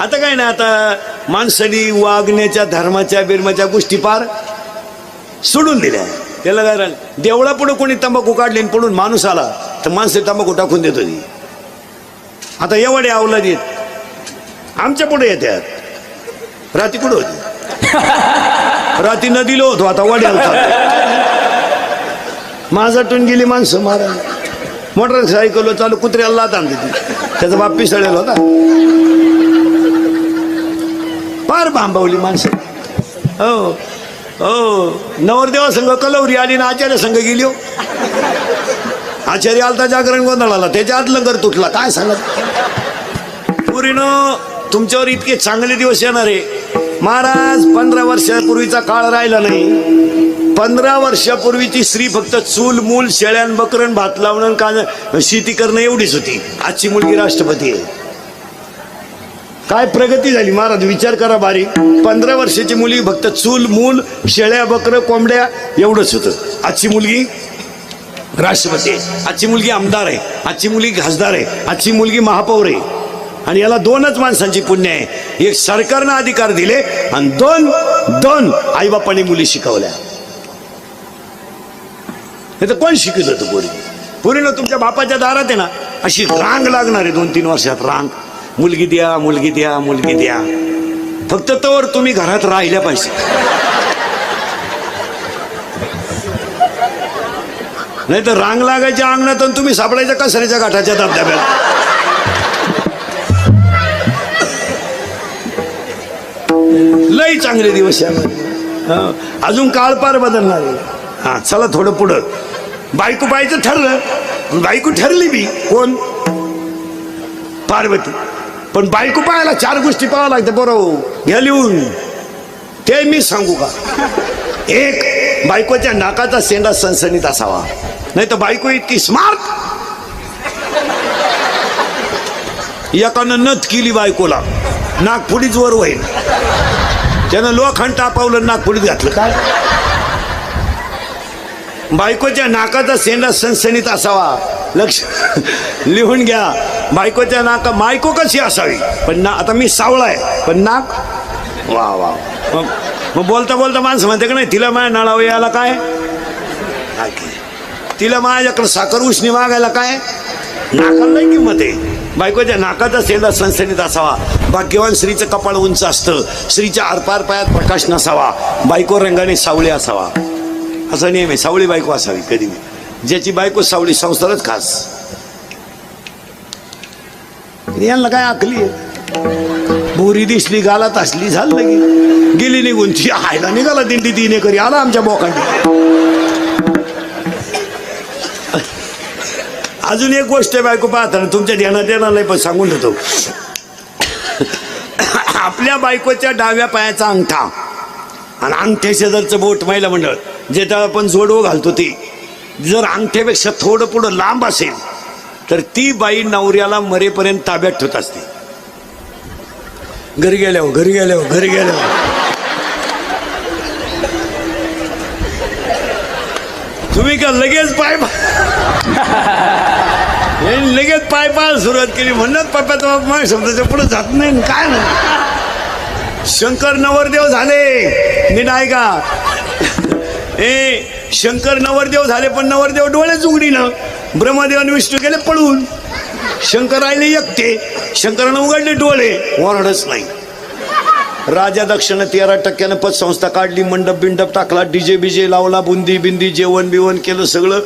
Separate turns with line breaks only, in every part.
आता काय नाही आता माणसानी वागण्याच्या धर्माच्या बिर्माच्या गोष्टी पार सोडून दिल्या. त्याला काय राहिलं? देवळा पुढे कोणी तंबाखू काढली आणि पडून माणूस आला तर माणसं तंबाखू टाकून देत होती. आता एवढे आवला देत आमच्या पुढे येतात राती कुठं होती? राती नदीला होतो आता वड्याला माझाटून गेली माणसं मारा. मोटरसायकल चालू कुत्र्याला लात आणते ती. त्याचा बाप पिसळलेला होता. फार बांबवली माणसं. हो हो. नवरदेवा संघ कलवरी आली ना आचार्य संघ गेली हो. आचार्य आलता जागरण गोंधळाला त्याच्या आत लंगर तुटला. काय सांगत पुरीनं तुमच्यावर इतके चांगले दिवस येणार आहे. महाराज पंधरा वर्षापूर्वीचा काळ राहिला नाही. पंधरा वर्षापूर्वीची स्त्री फक्त चूल मूल शेळ्यान बकरण भात लावणं का शेती करणं एवढीच होती. आजची मुलगी राष्ट्रपती आहे. काय प्रगती झाली? महाराज विचार करा बारीक. पंधरा वर्षाची मुलगी फक्त चूल मूल शेळ्या बकरं कोंबड्या एवढंच होतं. आजची मुलगी राष्ट्रपती आजची मुलगी आमदार आहे. आजची मुलगी खासदार आहे. आजची मुलगी महापौर आहे. आणि याला दोनच माणसांची पुण्य आहे. एक सरकारनं अधिकार दिले आणि दोन दोन आईबापाने मुली शिकवल्या. नाही तर कोण शिकत होतं पोरी? पोरीनं तुमच्या बापाच्या दारात आहे ना अशी रांग लागणार आहे दोन तीन वर्षात रांग. मुलगी द्या मुलगी द्या मुलगी द्या. फक्त तवर तुम्ही घरात राहिल्या पाहिजे. नाही तर रांग लागायच्या अंगणात आणि तुम्ही सापडायच्या कसऱ्याच्या गाठाच्या धबधब्यात. लई चांगले दिवस अजून काळ पार बदलणार आहे. हा चला थोडं पुढं. बायको पाहायचं ठरलं. बायको ठरली बी. कोण? पार्वती. पण बायको पाहायला चार गोष्टी पाहावं लागतं बरोबर हो. घ्या लिहून ते मी सांगू का? एक बायकोच्या नाकाचा सेंडा सणसणीत असावा. नाही तर बायको इतकी स्मार्ट एकानं नथ केली बायकोला. नागपुडीच वर होईल त्यानं लोखंड टापावलं नागपुडीत घातलं. काय? बायकोच्या नाकाचा सेंडा सणसणीत असावा. लक्ष. लिहून घ्या. बायकोच्या नाका बायको कशी असावी? पण ना आता मी सावळा आहे. पण नाक वा वा. मग मग बोलता बोलता माणसं म्हणते का नाही तिला माझ्या नळावं यायला काय? की? तिला माझ्याकडे साखर उष्णी मागायला काय? नाकाला नाही किंमत आहे. बायकोच्या नाकाचा सेंडा सणसणीत असावा. भाग्यवान स्त्रीचं कपाळ उंच असतं. स्त्रीच्या आरपार पायात प्रकाश नसावा. बायको रंगाने सावळी असावा. असा नियम आहे. सावळी बायको असावी कधी नाही. ज्याची बायको सावळी संसारच खास. यांना काय आकली भोरी बोरी दिसली गालात असली झालं की. गेली निघून ती आयला निघाला दिंडी तिने करी आला आमच्या बोकांनी अजून एक गोष्ट आहे बायको पाहताना तुमच्या ध्यानात येणार नाही पण सांगून देतो. आपल्या बायकोच्या डाव्या पायाचा अंगठा आणि अंगठ्या शेजारचं बोट महिला मंडळ जे त्या आपण जोडवं घालतो ते. जर अंगठ्यापेक्षा थोडं पुढं लांब असेल तर ती बाई नवऱ्याला मरेपर्यंत ताब्यात ठेवत असते. घरी गेल्यावर घरी गेल्यावर घरी गेल्यावर. तुम्ही का लगेच पाय लगेच पाय पाय सुरुवात केली. म्हणत पप्पाचा बाप शब्दाच्या पुढे जात नाही काय नाही. शंकर नवरदेव झाले. नीट का? ए शंकर नवरदेव झाले पण नवरदेव डोळेच उघडी ना ब्रह्मदेव आणि विष्णू गेले पळून. शंकर राहिले एकटे. शंकरानं उघडले डोळे वरडच नाही. राजा दक्षिण तेरा टक्क्यानं पतसंस्था काढली मंडप बिंडप टाकला डीजे बिजे लावला बुंदी बिंदी जेवण बिवण केलं सगळं.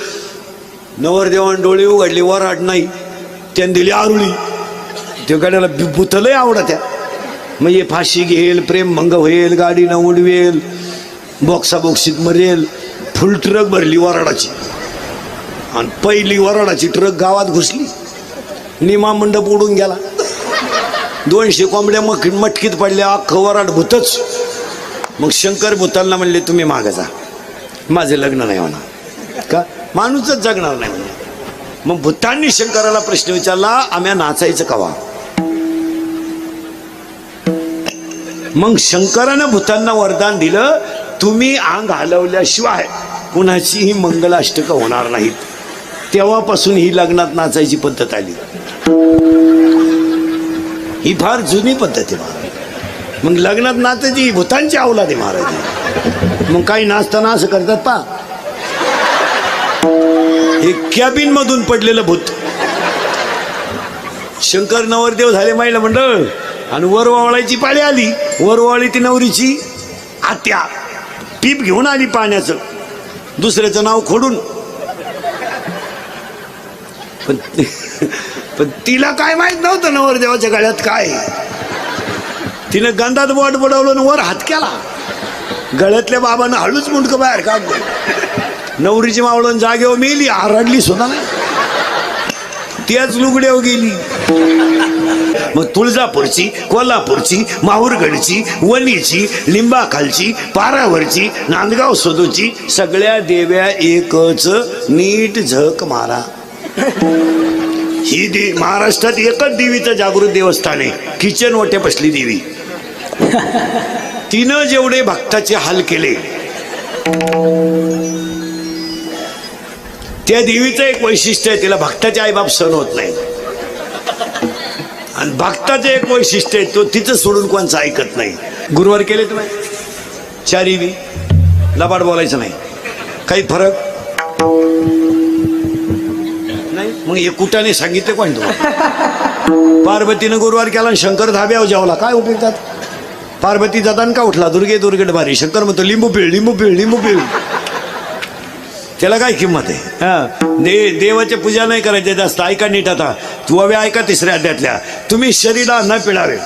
नवरदेवान डोळे उघडले वराड नाही. त्यानं दिली आरुळी. ते गाड्याला बुतलंय आवडत्या. मग फाशी घेईल प्रेम भंग होईल गाडीनं उडवेल बॉक्सा बॉक्सीत मरेल. फुल ट्रक भरली वराडाची. आणि पहिली वराडाची ट्रक गावात घुसली. निमा मंडप उडून गेला. दोनशे कोंबड्या मग मटकीत पडल्या अख्खं वराड भूतच. मग शंकर भूतांना म्हणले तुम्ही मागं जा. माझे लग्न नाही म्हणा का? माणूसच जगणार नाही म्हणजे मग भूतांनी शंकराला प्रश्न विचारला आम्ही नाचायचं कवा? मग शंकरानं भूतांना वरदान दिलं तुम्ही अंग हलवल्याशिवाय कुणाचीही मंगलाष्टक होणार नाहीत. तेव्हापासून ही लग्नात नाचायची पद्धत आली. ही फार जुनी पद्धत आहे महाराज. मग लग्नात नाचायची भूतांची अवलाद आहे महाराज. मग काही नाचताना असं करतात पा हे कॅबिन मधून पडलेलं भूत. शंकर नवरदेव झाले महिला मंडळ. आणि वरवावळायची पाळी आली. वरवाळी ती नवरीची आत्या. पीप घेऊन आली पाण्याचं. दुसऱ्याचं नाव खोडून. पण पण तिला काय माहीत नव्हतं नवरदेवाच्या गळ्यात काय. तिनं गंधात बोट बुडवलं वर हात केला. गळ्यातल्या बाबानं हळूच मुंडकं बाहेर काढलं. नवरीची मावळून जागेवर मेली आरडली सुद्धा नाही. त्याच लुगड्यावर गेली. मग तुळजापूरची कोल्हापूरची माहूरगडची वणीची लिंबाखालची पारावरची नांदगाव सदूची सगळ्या देव्या एकच. नीट झक मारा. ही दे महाराष्ट्रात एकच देवीचं जागृत देवस्थान आहे. किचन ओट्या बसली देवी. तिनं जेवढे भक्ताचे हाल केले त्या देवीचं एक वैशिष्ट्य आहे तिला भक्ताचे आईबाप सण होत नाही आणि भक्ताचं एक वैशिष्ट्य आहे तो तिचं सोडून कोणचं ऐकत नाही. गुरुवार केले तुम्ही? चारी बी. लबाड बोलायचं नाही. काही फरक? नाही? मग एकुटाने सांगितलं कोण तुम्हाला? पार्वतीनं गुरुवार केला आणि शंकर धाब्यावर जेवला काय उपयोगतात पार्वती जाताना का उठला? दुर्गे दुर्गड भारी. शंकर म्हणतो लिंबू पिळ लिंबू पिळ लिंबू पिळ. त्याला काय किंमत आहे? हा? दे देवाच्या पूजा नाही करायची जास्त ऐका नीट आता. तू हवे ऐका तिसऱ्या अध्यातल्या तुम्ही शरीरा न पिळावे.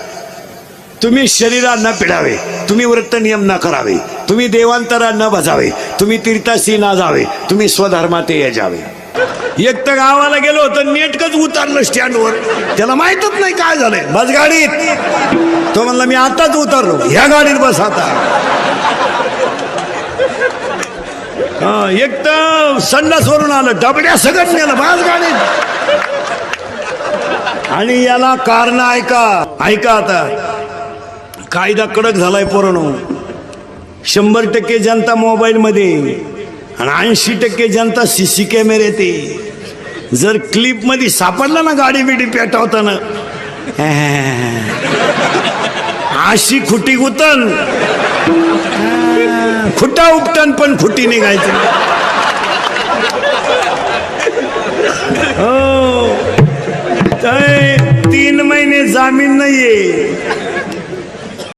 तुम्ही शरीरा न पिळावे. तुम्ही वृत्त नियम न करावे. तुम्ही देवांतरा न भजावे तुम्ही तीर्थाशी ना जावे. तुम्ही स्वधर्माते जावे एक तर गावाला गेलो तर नेटकच उतरलं स्टँडवर. त्याला माहीतच नाही काय झालंय. बस गाडीत. तो म्हणला मी आताच उतरलो. ह्या गाडीत बस आता. एक तर संडासवरून आलं. डबड्या सगळं नेलं बाज गाडीत. आणि याला कारण ऐका. ऐका आता. कायदा कडक झालाय पोरणो शंभर टक्के जनता मोबाईलमध्ये आणि ऐंशी टक्के जनता सी सी कॅमेरे ते. जर क्लिपमध्ये सापडला ना गाडी बिडी पेटवताना. अशी खुटी उतन. खुटा उपटन पण खुटी निघायची. हो. तीन महिने जामीन नाहीये.